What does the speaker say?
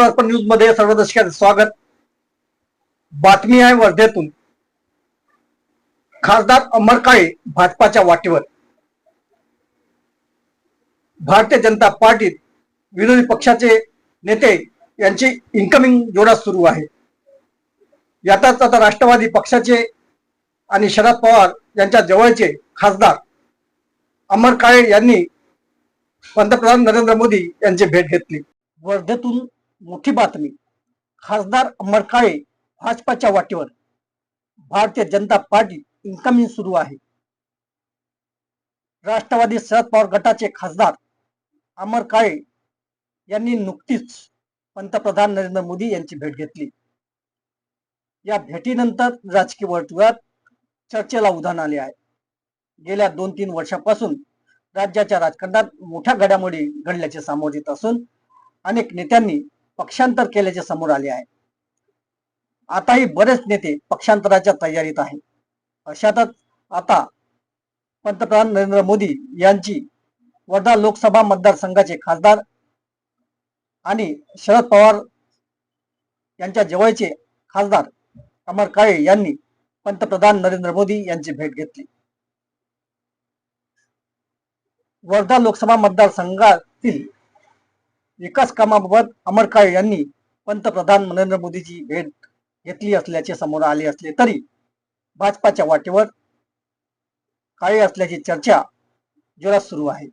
जनता अर्पण न्यूजमध्ये सर्व दर्शकांचं स्वागत. बातमी आहे वर्धेतून. खासदार अमर काळे भाजपाच्या वाटेवर. भारतीय जनता पार्टीत विरोधी पक्षाचे नेते यांची इन्कमिंग जोडा सुरू आहे. यातच आता राष्ट्रवादी पक्षाचे आणि शरद पवार यांच्या जवळचे खासदार अमर काळे यांनी पंतप्रधान नरेंद्र मोदी यांची भेट घेतली. वर्धेतून मोठी बातमी. खासदार अमर काळे भाजपाच्या वाटेवर. भारतीय जनता पार्टी इन्कमिंग सुरू आहे. राष्ट्रवादी शरद पवार गटाचे खासदार अमर काळे यांनी नुकतीच पंतप्रधान नरेंद्र मोदी यांची भेट घेतली. या भेटीनंतर राजकीय वर्तुळात चर्चेला उधाण आले आहे. गेल्या दोन तीन वर्षापासून राज्याच्या राजकारणात मोठ्या घडामोडी घडल्याचे समोर येत असून अनेक नेत्यांनी पक्षांतर केल्याचे समोर आले आहे आताही बरेच नेते पक्षांतराच्या तयारीत आहे अशातच आता पंतप्रधान नरेंद्र मोदी यांची वर्धा लोकसभा मतदारसंघाचे खासदार आणि शरद पवार यांच्या जवळचे खासदार अमर काळे यांनी पंतप्रधान नरेंद्र मोदी यांची भेट घेतली. वर्धा लोकसभा मतदारसंघातील विकास कामाबाबत अमर काळे यांनी पंतप्रधान नरेंद्र मोदीची भेट घेतली असल्याचे समोर आले असले तरी भाजपाच्या वाटेवर काळे असल्याची चर्चा जोरात सुरू आहे.